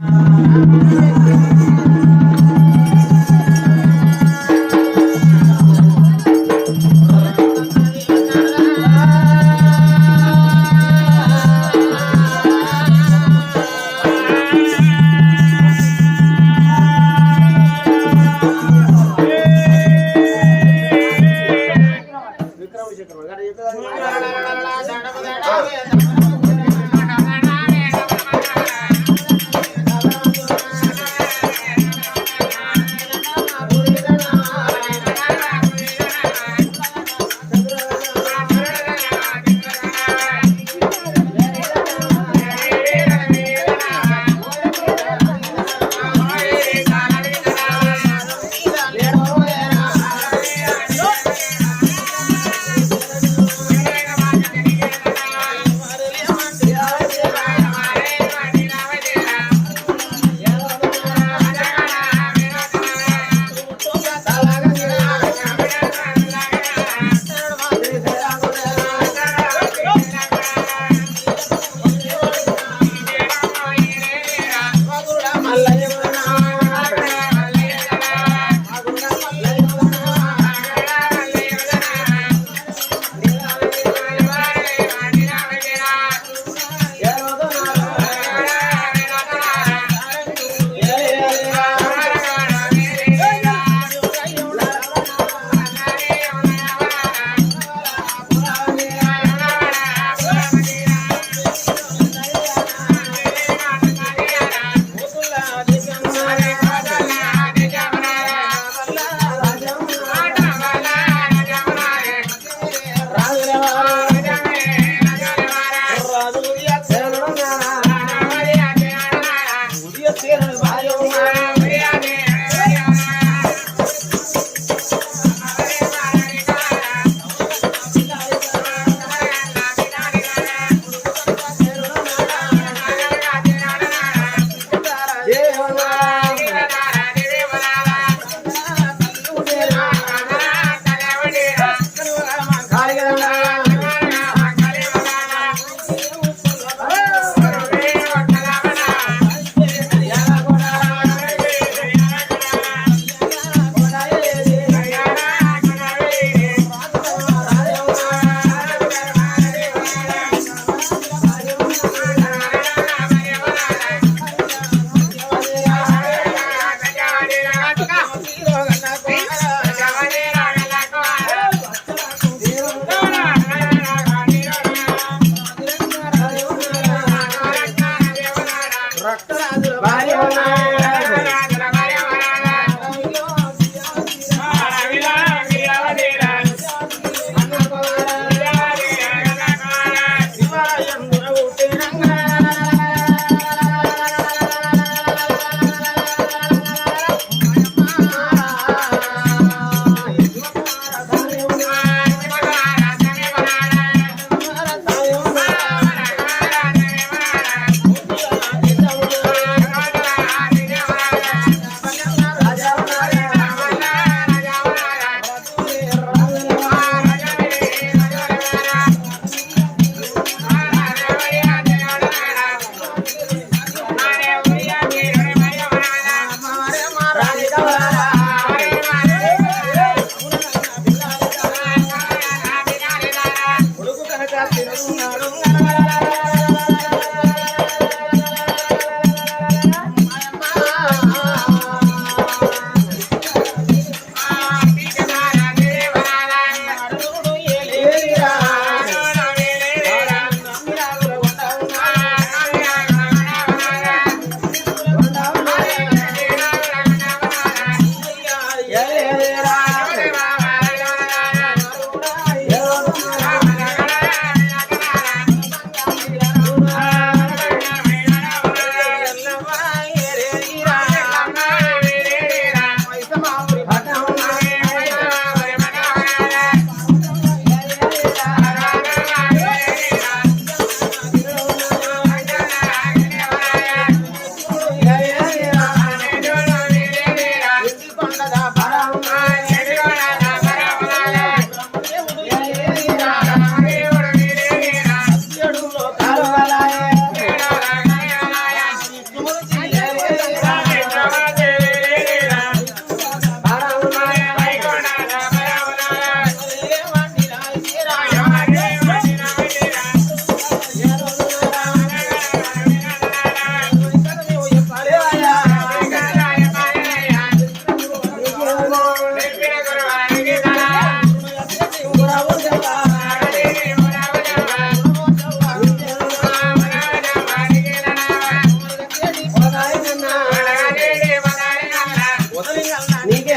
Thank you.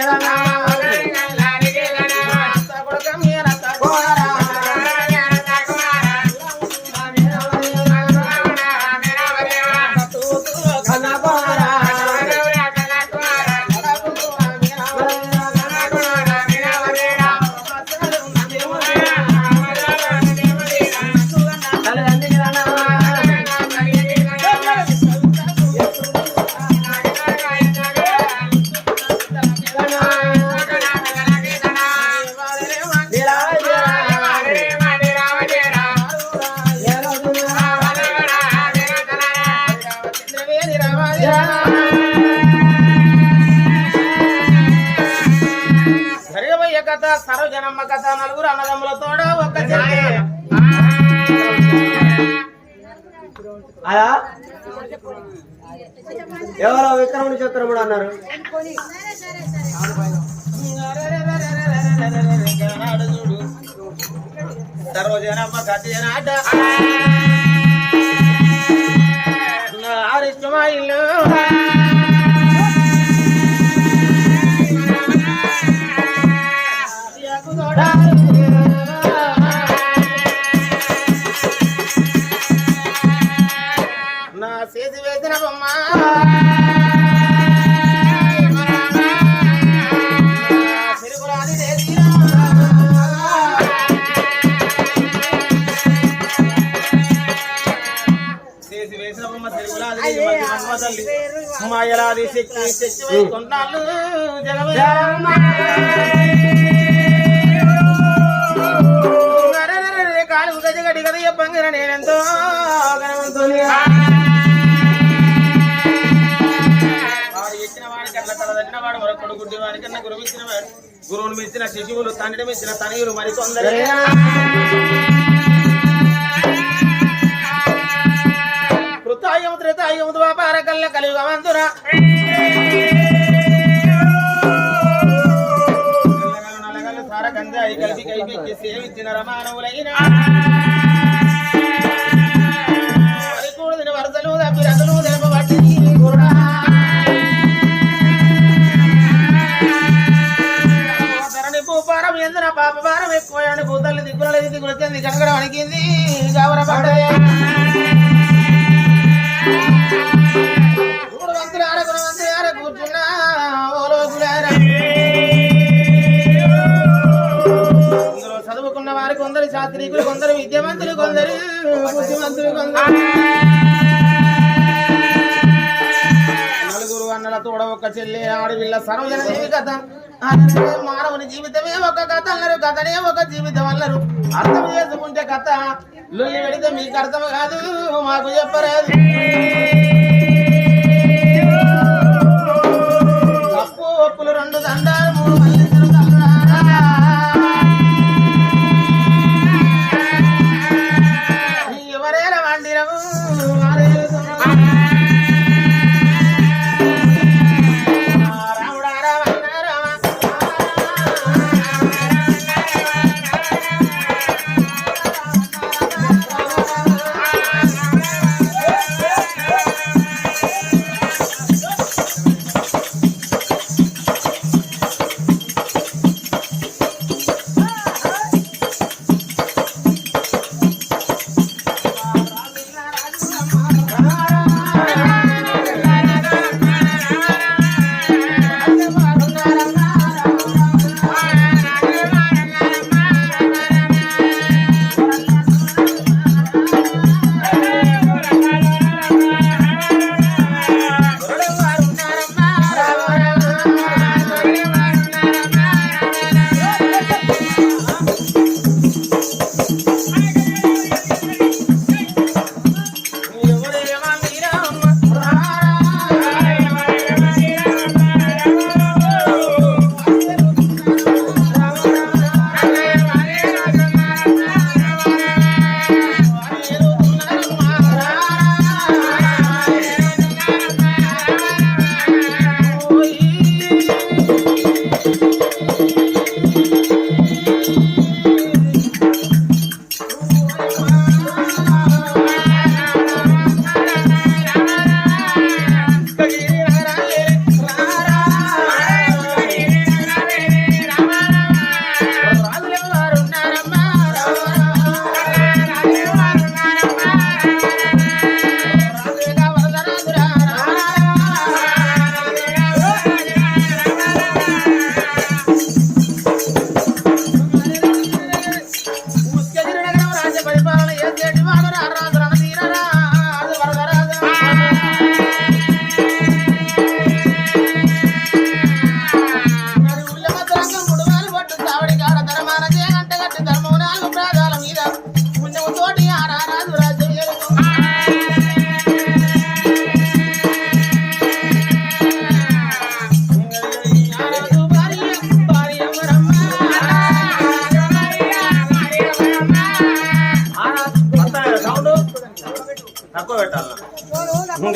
啦啦 కథ సర్వజనమ్మ కథ నలుగురు అన్నదమ్ముల తోడ ఒక్క చెల్లి అదా. ఎవరో విక్రముని చక్రముడు అన్నారు. సర్వజనమ్మ కథ ఆరిష్టమా ఇల్లు నా. చేసి వేసిన బొమ్మ. మాయలాది శక్తి శక్తి కొన్నాళ్ళు జగమే. అరెరెరెరె, కాలు గది గడి గది చెప్పంగిన నేనెంతో ఘనవంతుని. వాడు ఇచ్చిన వాడికి అట్లా తల తట్టిన వాడు మరొకడు గుడ్డి గురువు ఇచ్చిన వాడు గురువును మించిన శిశువులు తండ్రి మెచ్చిన తనయులు మరి కొందరు కృతాయం త్రితాయం ద్వాపార కల్ల కలియుగమంతురా అయి సేవించిన రమానవులైన. వరసలు తప్పి రసలు ఎందున పాప భారం ఎక్కువ భూతల్లి దిక్కుల దిక్కులు చెంది కనగడ వణికింది శాస్త్రీకులు కొందరు విద్యావంతులు కొందరు బుద్ధిమంతులు కొందరు. నలుగురు అన్నల తోడ ఒక చెల్లి ఆడవిల్ల సర్వజన కథ. మానవుని జీవితమే ఒక కథ అన్నారు కథనే ఒక జీవితం అన్నారు అర్థం చేసుకుంటే కథ లొల్లి పెడితే మీకు అర్థం కాదు మాకు చెప్పరాదు. తప్పు ఒప్పులు రెండు దండ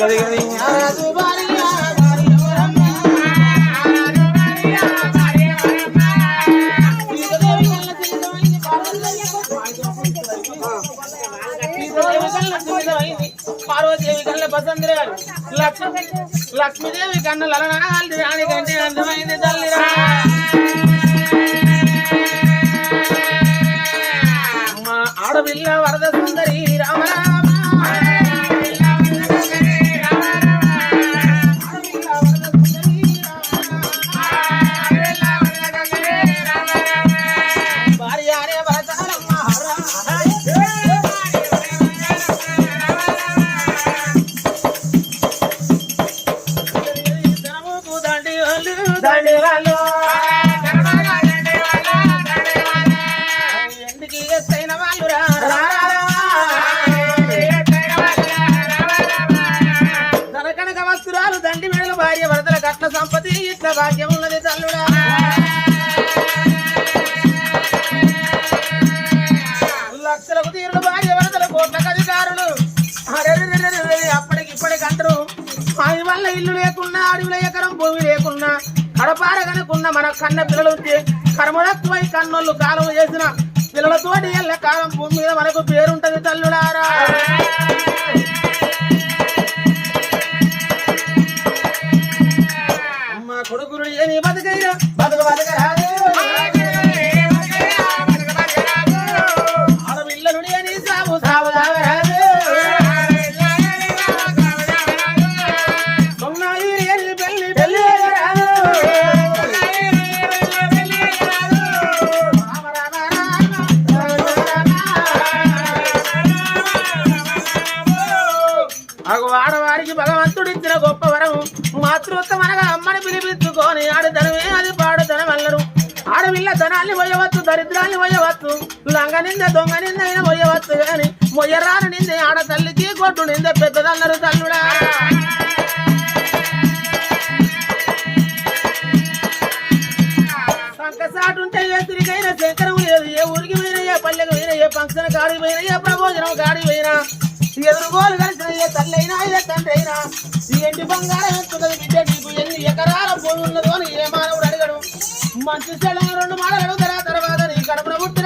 గది గది పార్వతీదేవి కన్నా బసంద్రే గారు లక్ష్మీదేవి కన్నా లలనా ఇల్లు లేకున్నా అడవిలో ఎకరం భూమి లేకున్నా కడపారగనుకున్న మన కన్న పిల్లలు కర్మలత్వై కన్నోళ్ళు కాలం చేసిన పిల్లలతోటి ఎల్ల కాలం భూమి మీద మనకు పేరుంటది తల్లులారా. అమ్మ కొడుకులు ఏని బతకైనా బతుకు బతకరాదు. అగు ఆడవారికి భగవంతుడిచ్చిన గొప్ప వరం. మాతృత్వమనగా అమ్మని పిలిపించుకొని ఆడతనమే అది పాడతనం అల్లరు. ఆడపిల్ల ధనాన్ని పోయవచ్చు దరిద్రాన్ని పోయవచ్చు లంగ నింద దొంగ నింద అయినా పోయవచ్చు గాని మొయ్యరాను నిందే ఆడ తల్లికి కొట్టు నిందే పెద్దదల్లరు తల్లుడా. సంకసాటుంటే ఏ తిరిగైనా శంకరం లేదు ఏ ఊరికి పోయినా ఏ పల్లెకి పోయినా ఏ ఫంక్షన్ కాడికి పోయినా ఏ ప్రబోజనం కాడికి పోయినా. ఎదురుగోలు కలిసిన ఏ తల్లి అయినా ఏ తండ్రి అయినా ఈ ఇంటి బంగారం ఎంతున్నది బిడ్డ నీకు ఎన్ని ఎకరాల భూమి ఉన్నదో అని ఏ మానవుడు అడగడు. మంచి చెడు రెండు మాటలు అడుగుతారా? తర్వాత నీ కడుపున పుట్టిన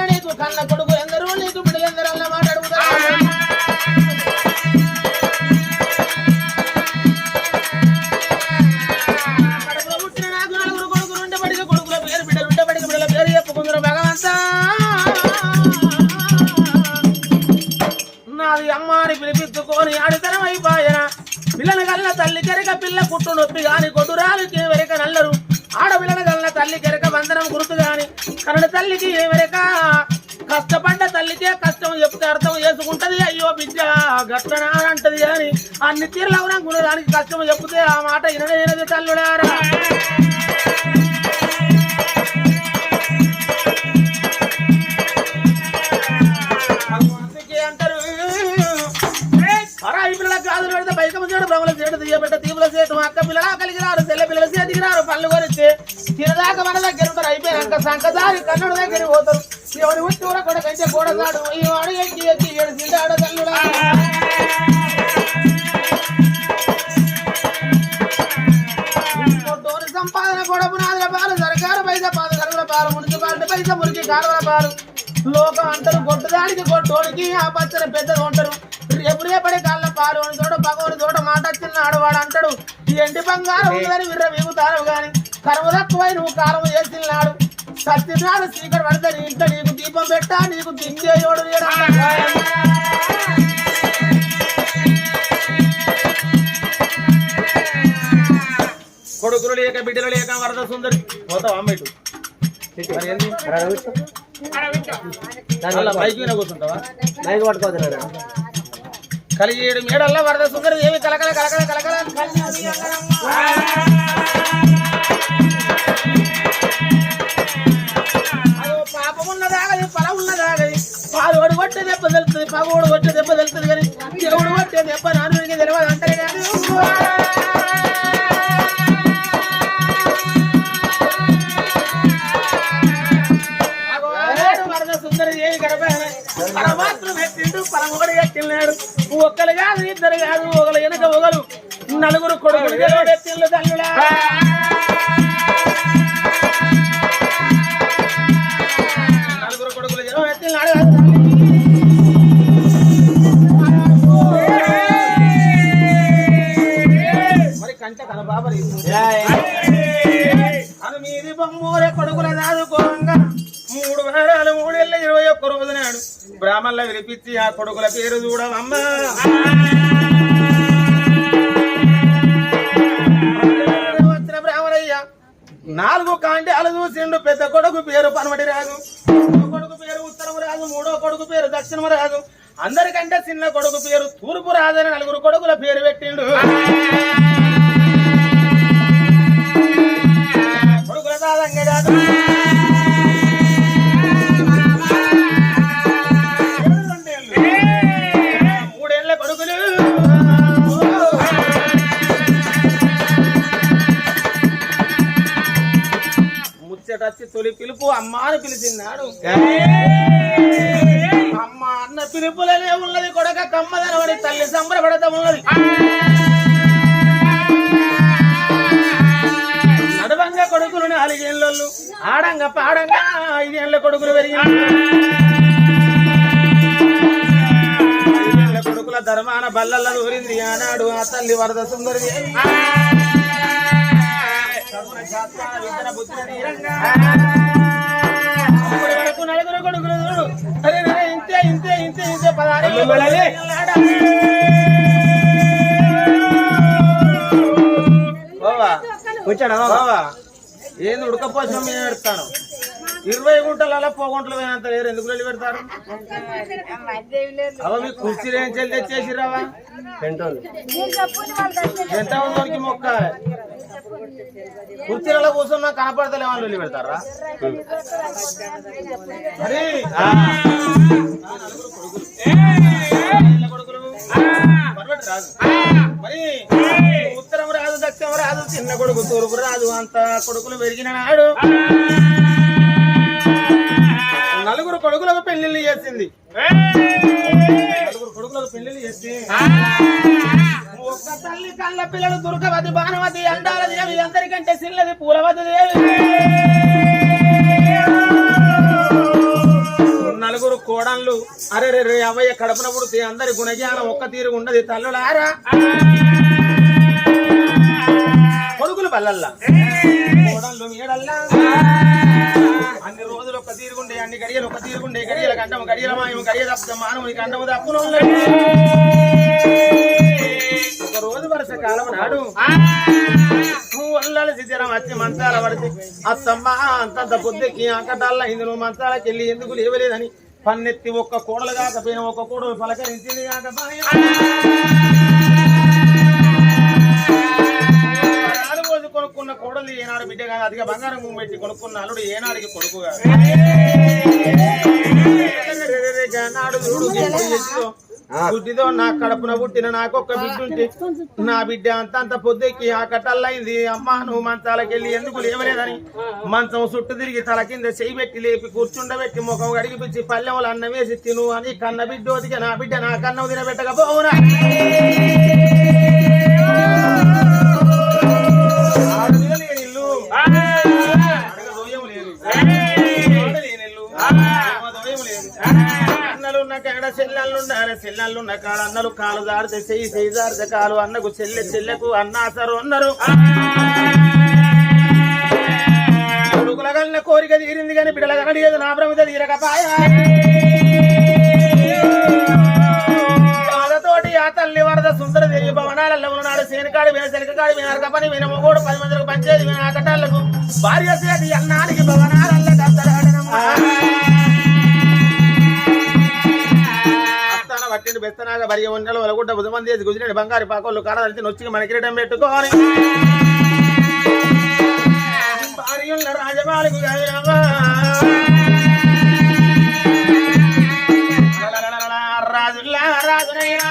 నొప్పి గాని కొడురాలికి వెరక నల్లరు. ఆడపిల్లల కల్ల తల్లి కెరక వందనం గుర్తు గాని కన్నడ తల్లికి వెరక? కష్టపడ్డ తల్లికే కష్టం చెప్తే అర్థం చేసుకుంటది అయ్యో బిడ్డ గట్టనా అంటది అని. అన్ని తీర్లు గుణదానికి కష్టం చెప్తే ఆ మాట వినది తల్లుడారా తినదాకా మన దగ్గర ఉంటారు అయిపోయాక సంకదారి కన్నుడు దగ్గర పోతారు. ఎవరి ఉట్టి కూడా కూడా కంటే కూడదాడు ఈ వాడు ఎక్కి ఎక్కి ఏడు తింటాడు తల్లుడా. సంపాదన కూడా పునాదుల పాలు సరకారు పైసా పాద సరుకుల పాలు మున్సిపాలిటీ పైసా మురికి కాలువల పాలు. లోకం అంటారు గొడ్డదానికి గొడ్డోడికి ఆ పచ్చన పెద్దలు ఉంటారు రేపు రేపడే కాళ్ళ పాలు అని చోట పగోని చోట మాట చిన్న ఆడవాడు అంటాడు. ఎండి బంగారం ఉందని విర్ర వీగుతారు కానీ కరువు తక్కువై నువ్వు కాలం చేసినాడు సత్యనాడు స్పీకర్ పడితే నీ ఇంట్లో నీకు దీపం పెట్టా నీకు దింగేయోడు. కొడుకులు లేక బిడ్డలు లేక వరద సుందరి. పోతావా అమ్మ ఇటు? మరి ఏంది? అలా బైక్ మీద కూర్చుంటావా? మైక్ పట్టుకోవద్దు కలిగేడు మేడల్లా వరద సుందరి ఏమి కలకల కలకల కలకల. కొట్టే దెబ్బ తెలుస్తుంది పగోడు కొట్టే దెబ్బ తెలుస్తుంది కానీ దేవుడు కొట్టే దెబ్బ నానుడికి తెలియదు అంటారు కానీ పరమాత్మ పెట్టిండు పరమాత్మ లంగోడి కట్టినాడు ఒక్కరు కాదు ఇద్దరు కాదు ఒకరు వెనక ఒకరు నలుగురు కొడుకులు ఎత్తిళ్ళు మీది బొమ్మూరే కొడుకుల దాదుకోంగా మూడు వారాలు మూడేళ్ళ ఇరవై ఒక్క రోజు నాడు బ్రాహ్మణుల వినిపించి ఆ కొడుకుల పేరు చూడవమ్మా. వచ్చిన బ్రాహ్మణయ్య నాలుగు కాండాలు చూసిండు పెద్ద కొడుకు పేరు పనమటి రెండో కొడుకు పేరు ఉత్తరం రాజు మూడో కొడుకు పేరు దక్షిణం రాజు. అందరికంటే చిన్న కొడుకు పేరు తూర్పు రాజు అని నలుగురు కొడుకుల పేరు పెట్టిండు. కొడుకుల ముచ్చటచ్చి తొలి పిలుపు అమ్మ అని పిలిచిన్నాడు. అమ్మ అన్న పిలుపులనే ఉన్నది కొడక కమ్మదనవని తల్లి సంబరపడతా ఉన్నది. నాలుగేళ్ళు ఆడంగా పాడంగా ఐదేళ్ళ కొడుకులు పెరిగి ఐదేళ్ళ కొడుకుల ధర్మాన బల్లల ఊరింది ఆనాడు ఆ తల్లి వరద సుందరి వరకు నలుగురు కొడుకులు చూడు. అరే ఇంతే ఇంతే ఇంతే ఇంతే పదహారు బావా వచ్చాడా బావా ఏంది ఉడకపోసం మేము పెడతాను ఇరవై గుంటల పోగుంటలు పోయినంత లేరు. ఎందుకు వెళ్ళి పెడతారు? అవ మీ కుర్చీలు ఏం చెల్లి తెచ్చేసి రావా పెంటోళ్ళు. ఎంత ఉందోనికి మొక్క? కుర్చీలలో కూర్చున్నా కనపడతలేమని వెళ్ళి పెడతారా? మరి కొడుకులు. మరి ఉత్తరం రాజు దక్షిణం రాజు చిన్న కొడుకు తూర్పు రాజు అంత కొడుకులు పెరిగిన నాడు నలుగురు కొడుకులకు పెళ్ళిళ్ళు చేసింది. నలుగురు కొడుకులకు పెళ్ళిళ్ళు చేసి ఒక్క తల్లి కళ్ళ పిల్లలు దుర్గవతి భానుమతి అండాల దేవి అందరికంటే చిన్నది పూలవతి దేవి. నలుగురు కోడన్లు అరే రే రే అవయ్య కడపన పుడితే అందరి గుణజ్ఞానం ఒక్క తీరు ఉండదు. తల్లులారా కొడుకులు బల్లల్లా. కోడన్లు మీడల్లా అన్ని రోజులు ఒక తీరుగుండే అన్ని గడియలు ఒక తీరుగుండే గడియల కంటము గడియల మాయము గడియ తప్ప మానవుని కంటము తప్పును ఒక రోజు వరుస కాలం నాడు వల్లాలి సిద్ధరం వచ్చి మంచాల పడితే అత్తమ్మ అంతంత పొద్దుకి ఆకటాల అయింది నువ్వు మంచాలకి వెళ్ళి ఎందుకు లేవలేదని పన్నెత్తి ఒక్క కూడలు కాకపోయినా ఒక్క కూడలు పలకరించింది రోజు కొనుక్కున్న కోడలు ఏనాడు బిడ్డ కాదు అదిగా బంగారం భూమి పెట్టి కొనుక్కున్న అల్లుడు ఏనాడికి కొడుకు కాదు. నాడు చూడు గుడ్డితో నా కడుపున పుట్టిన నాకొక్క బిడ్డ ఉంటే నా బిడ్డ అంత అంత పొద్దుకి ఆ కట్టల్లైంది అమ్మా నువ్వు మంచాలకెళ్ళి ఎందుకు లేవలేదని? మంచం చుట్టూ తిరిగి తల కింద చేయి పెట్టి లేపి కూర్చుండబెట్టి ముఖం గడిగి పిచ్చి పల్లెములు అన్నం వేసి తిను అని కన్న బిడ్డ ఒదిగా నా బిడ్డ నా కన్నం తినబెట్టకపోవునా ఇల్లు. లేదు. కాడ చెల్లెళ్ళుండాలి చెల్లెళ్ళున్న కాడ అన్నలు కాలు దారితే చెయ్యి చెయ్యి దారితే కాలు అన్నకు చెల్లె చెల్లెకు అన్న అన్నారు కొడుకుల కన్న కోరిక తీరింది కానీ బిడ్డల కనడియదు నా ప్రమిద తీరకపాయ. బాధతోటి ఆ తల్లి వరద సుందర దేవి భవనాలలో ఉన్నాడు. సేనకాడి విన సెలకాడి విన అరకపని విన మొగోడు పది మందికి పంచేది విన ఆకటాలకు భార్య సేది అన్నానికి భవనాలలో అస్తాన బెస్తనాగ బెత్తనాగా బరిగ ఉండలు వలగుడ్డ బుధమంది చేసి గుజిరెడ్డి బంగారు పాకోళ్ళు కాడదలిచి నొచ్చికి మన కిరీటం పెట్టుకోని భార్యున్న రాజుల్లా రాజునయ్యా